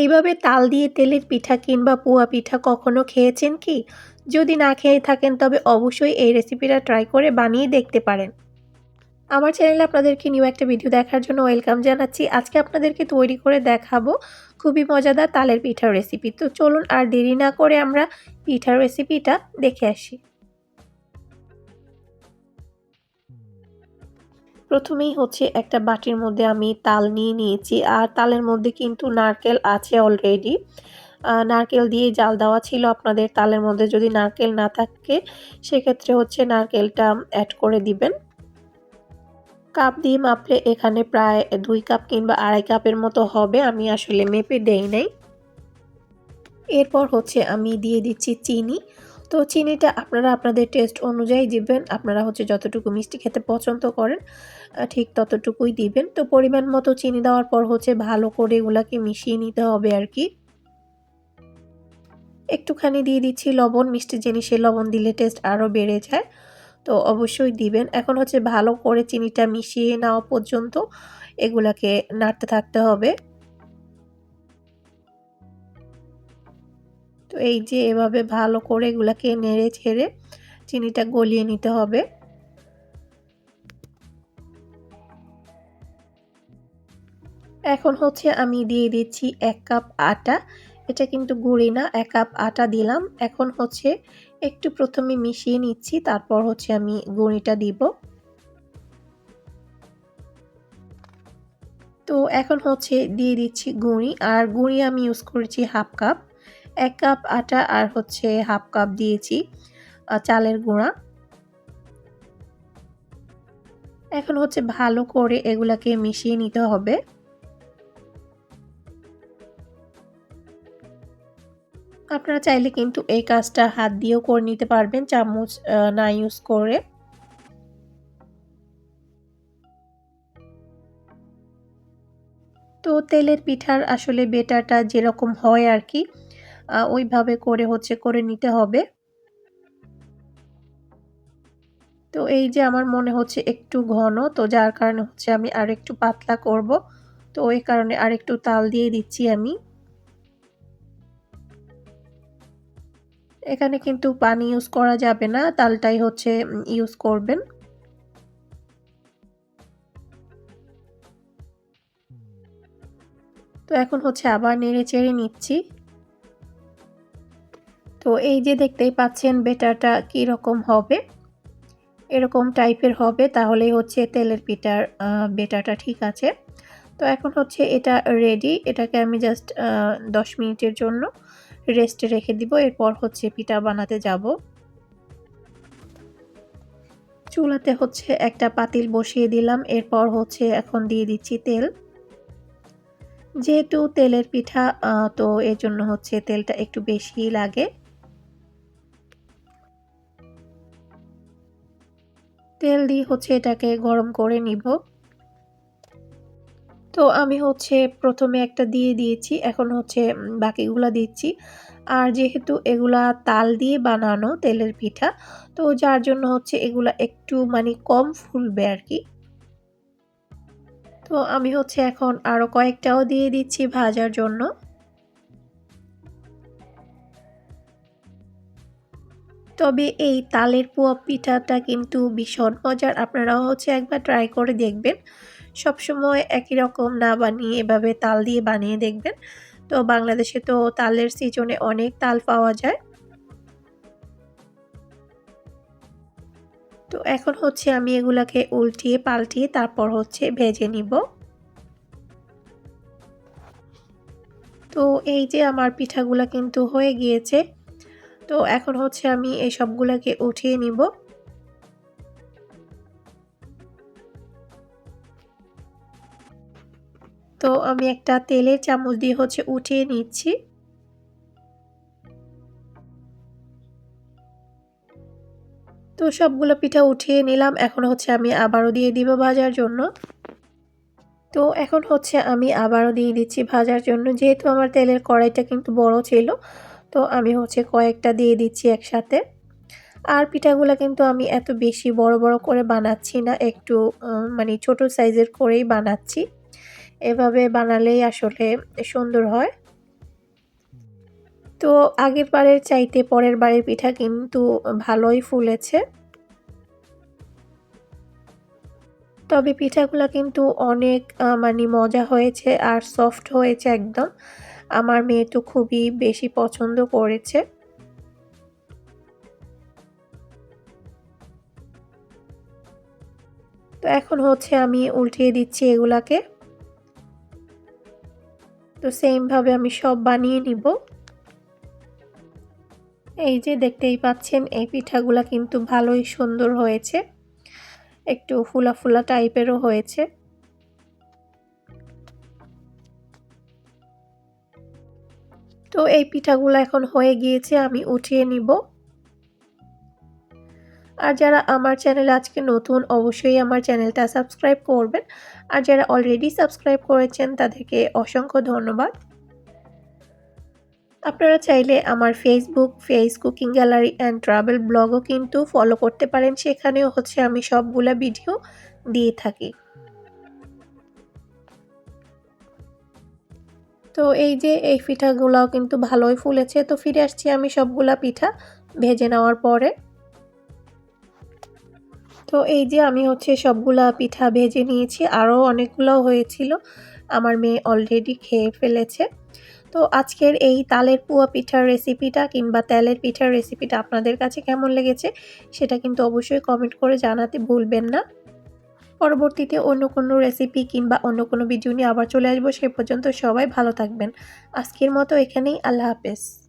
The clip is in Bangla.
এইভাবে তাল দিয়ে তেলের পিঠা কিংবা পুয়া পিঠা কখনো খেয়েছেন কি? যদি না খেয়ে থাকেন, তবে অবশ্যই এই রেসিপিটা ট্রাই করে বানিয়ে দেখতে পারেন। আমার চ্যানেলে আপনাদেরকে নিউ একটা ভিডিও দেখার জন্য ওয়েলকাম জানাচ্ছি। আজকে আপনাদেরকে তৈরি করে দেখাবো খুবই মজাদার তালের পিঠার রেসিপি তো চলুন আর দেরি না করে আমরা পিঠার রেসিপিটা দেখে আসি। প্রথমেই হচ্ছে একটা বাটির মধ্যে আমি তাল নিয়ে নিয়েছি, আর তালের মধ্যে কিন্তু নারকেল আছে অলরেডি নারকেল দিয়ে জাল দেওয়া ছিল আপনাদের তালের মধ্যে, যদি নারকেল না থাকে, সেক্ষেত্রে হচ্ছে নারকেলটা অ্যাড করে দিবেন। কাপ দিয়ে মাপলে এখানে প্রায় দুই কাপ কিংবা আড়াই কাপের মতো হবে, আমি আসলে মেপে দেই নাই। এরপর হচ্ছে আমি দিয়ে দিচ্ছি চিনি। তো চিনিটা আপনারা আপনাদের টেস্ট অনুযায়ী দিবেন। আপনারা হচ্ছে যতটুকু মিষ্টি খেতে পছন্দ করেন ঠিক ততটুকুই দিবেন। তো পরিমাণ মতো চিনি দেওয়ার পর হচ্ছে ভালো করে এগুলাকে মিশিয়ে নিতে হবে আর কি। একটুখানি দিয়ে দিচ্ছি লবণ, মিষ্টি জিনিসে লবণ দিলে টেস্ট আরও বেড়ে যায়। তো অবশ্যই দিবেন। এখন হচ্ছে ভালো করে চিনিটা মিশিয়ে নেওয়া পর্যন্ত এগুলাকে নাড়তে থাকতে হবে। তো এই যে এভাবে ভালো করে এগুলাকে নেড়ে ছেড়ে চিনিটা গলিয়ে নিতে হবে। এখন হচ্ছে আমি দিয়ে দিচ্ছি এক কাপ আটা। এটা কিন্তু গুঁড়ি না, এক কাপ আটা দিলাম। এখন হচ্ছে একটু প্রথমে মিশিয়ে নিচ্ছি, তারপর হচ্ছে আমি গুঁড়িটা দিব। তো এখন হচ্ছে দিয়ে দিচ্ছি গুঁড়ি, আর গুঁড়ি আমি ইউজ করেছি হাফ কাপ। এক কাপ আটা আর হচ্ছে হাফ কাপ দিয়েছি চালের গুঁড়া। এখন হচ্ছে ভালো করে এগুলাকে মিশিয়ে নিতে হবে। আপনারা চাইলে কিন্তু এই কাজটা হাত দিয়েও করে নিতে পারবেন, চামচ না ইউজ করে। তো তেলের পিঠার আসলে বেটাটা যেরকম হয় আর কি ওইভাবে করে হচ্ছে করে নিতে হবে। তো এই যে আমার মনে হচ্ছে একটু ঘন, তো যার কারণে হচ্ছে আমি আর একটু পাতলা করব। তো ওই কারণে আর একটু তাল দিয়ে দিচ্ছি আমি। এখানে কিন্তু পানি ইউজ করা যাবে না, তালটাই হচ্ছে ইউজ করবেন। তো এখন হচ্ছে আবার নেড়ে চেড়ে নিচ্ছি। তো এই যে দেখতেই পাচ্ছেন বেটারটা কীরকম হবে, এরকম টাইপের হবে তাহলে হচ্ছে তেলের পিঠার বেটাটা ঠিক আছে। তো এখন হচ্ছে এটা রেডি এটাকে আমি জাস্ট দশ মিনিটের জন্য রেস্টে রেখে দিব, এরপর হচ্ছে পিঠা বানাতে যাব। চুলাতে হচ্ছে একটা পাতিল বসিয়ে দিলাম, এরপর হচ্ছে এখন দিয়ে দিচ্ছি তেল। যেহেতু তেলের পিঠা তো এর জন্য হচ্ছে তেলটা একটু বেশি লাগে। তেল দিয়ে হচ্ছে এটাকে গরম করে নিব। তো আমি হচ্ছে প্রথমে একটা দিয়ে দিয়েছি, এখন হচ্ছে বাকিগুলা দিচ্ছি। আর যেহেতু এগুলা তাল দিয়ে বানানো তেলের পিঠা, তো যার জন্য হচ্ছে এগুলা একটু মানে কম ফুলবে আর কি তো আমি হচ্ছে এখন আরও কয়েকটাও দিয়ে দিচ্ছি ভাজার জন্য। তবে এই তালের পোয়া পিঠাটা কিন্তু ভীষণ মজার। আপনারাও হচ্ছে একবার ট্রাই করে দেখবেন। সবসময় একই রকম না বানিয়ে এভাবে তাল দিয়ে বানিয়ে দেখবেন। তো বাংলাদেশে তো তালের সিজনে অনেক তাল পাওয়া যায়। তো এখন হচ্ছে আমি এগুলাকে উল্টিয়ে পাল্টিয়ে তারপর হচ্ছে ভেজে নিব। তো এই যে আমার পিঠাগুলা কিন্তু হয়ে গিয়েছে। তো এখন হচ্ছে আমি এই সবগুলোকে উঠিয়ে নিব। তো আমি একটা তেলের চামচ দিয়ে হচ্ছে উঠিয়ে নিচ্ছি। তো সবগুলো পিঠা উঠিয়ে নিলাম, এখন হচ্ছে আমি আবারও দিয়ে দিব ভাজার জন্য। তো এখন হচ্ছে আমি আবারও দিয়ে দিচ্ছি ভাজার জন্য, যেহেতু আমার তেলের কড়াইটা কিন্তু বড় ছিল তো আমি হচ্ছে কয়েকটা দিয়ে দিচ্ছি একসাথে। আর পিঠাগুলো কিন্তু আমি এত বেশি বড় বড় করে বানাচ্ছি না, একটু মানে ছোট সাইজের করেই বানাচ্ছি। এভাবে বানালেই আসলে সুন্দর হয়। তো আগের বারের চাইতে পরের বারের পিঠা কিন্তু ভালোই ফুলেছে। তবে পিঠাগুলো কিন্তু অনেক মানে মজা হয়েছে আর সফট হয়েছে একদম। আমার মেয়ে তো খুবই বেশি পছন্দ করেছে। তো এখন হচ্ছে আমি উল্টিয়ে দিচ্ছি এগুলাকে। তো সেমভাবে আমি সব বানিয়ে নিব। এই যে দেখতেই পাচ্ছেন, এই পিঠাগুলা কিন্তু ভালোই সুন্দর হয়েছে। একটু ফুলা ফুলা টাইপেরও হয়েছে। তো এই পিঠাগুলো এখন হয়ে গিয়েছে, আমি উঠিয়ে নিব। আর যারা আমার চ্যানেল আজকে নতুন, অবশ্যই আমার চ্যানেলটা সাবস্ক্রাইব করবেন। আর যারা অলরেডি সাবস্ক্রাইব করেছেন, তাদেরকে অসংখ্য ধন্যবাদ। আপনারা চাইলে আমার Facebook face cooking gallery and travel ব্লগও কিন্তু ফলো করতে পারেন। সেখানেও হচ্ছে আমি সবগুলা ভিডিও দিয়ে থাকি। তো এই যে এই পিঠাগুলাও কিন্তু ভালোই ফুলেছে। তো ফিরে আসছি আমি সবগুলা পিঠা ভেজে নেওয়ার পরে। তো এই যে আমি হচ্ছে সবগুলা পিঠা ভেজে নিয়েছি। আরও অনেকগুলো হয়েছিল। আমার মেয়ে অলরেডি খেয়ে ফেলেছে। তো আজকের এই তালের পুয়া পিঠার রেসিপিটা কিংবা তেলের পিঠার রেসিপিটা আপনাদের কাছে কেমন লেগেছে, সেটা কিন্তু অবশ্যই কমেন্ট করে জানাতে ভুলবেন না। পরবর্তীতে অন্য কোনো রেসিপি কিংবা অন্য কোনো ভিডিও নিয়ে আবার চলে আসব, সে পর্যন্ত সবাই ভালো থাকবেন। আজকের মতো এখানেই, আল্লাহ হাফেজ।